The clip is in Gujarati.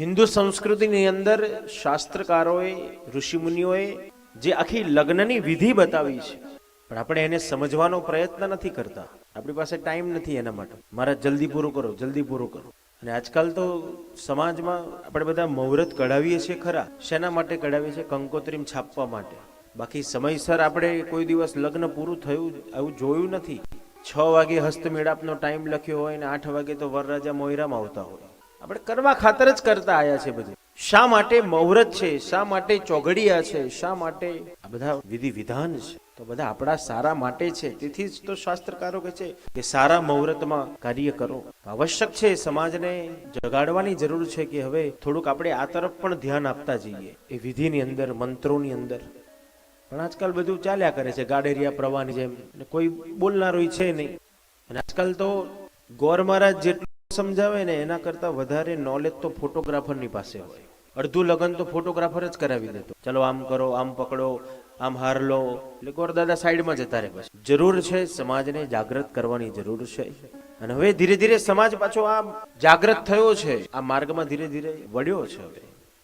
હિન્દુ સંસ્કૃતિની અંદર શાસ્ત્રકારોએ, ઋષિમુનિઓએ જે આખી લગ્નની વિધિ બતાવી છે, પણ આપણે એને સમજવાનો પ્રયત્ન નથી કરતા. આપણી પાસે ટાઈમ નથી એના માટે. મારા જલ્દી પૂરું કરો, જલ્દી પૂરું કરો. અને આજકાલ તો સમાજમાં આપણે બધા મુહૂર્ત કઢાવીએ છીએ ખરા. શેના માટે કઢાવીએ છીએ? કંકોત્રીમ છાપવા માટે. બાકી સમયસર આપણે કોઈ દિવસ લગ્ન પૂરું થયું, આવું જોયું નથી. છ વાગે હસ્તમેળાપનો ટાઈમ લખ્યો હોય ને આઠ વાગે તો વરરાજા મોયરામાં આવતા હોય. આપણે કરવા ખાતર જ કરતા આયા છે બધું. શા માટે મહુરત છે? શા માટે ચોઘડિયા છે? શા માટે આ બધા વિધિ વિધાન છે? તો બધા આપણા સારા માટે છે. તેથી જ તો શાસ્ત્રકારો કહે છે કે સારા મુહૂર્તમાં કાર્ય કરો. આવશ્યક છે સમાજને જગાડવાની જરૂર છે કે હવે થોડુંક આપણે આ તરફ પણ ધ્યાન આપતા જઈએ. એ વિધિની અંદર, મંત્રોની અંદર. પણ આજકાલ બધું ચાલ્યા કરે છે. ગાડેરિયા પ્રવાહની જેમ. અને કોઈ બોલનારું છે નહીં. અને આજકાલ તો ગોર મહારાજ જેટલું સમજાવે ને એના કરતા વધારે નોલેજ તો ફોટોગ્રાફરની પાસે હોય. અડધું લગન તો ફોટોગ્રાફર જ કરાવી દેતો. ચલો આમ કરો, આમ પકડો, આમ હાર લો. એટલે ગોર દાદા સાઈડમાં જતા રહે પછી જરૂર છે સમાજને જાગૃત કરવાની જરૂર છે. અને હવે ધીરે ધીરે સમાજ પાછો આ જાગૃત થયો છે. આ માર્ગમાં ધીરે ધીરે વળ્યો છે હવે.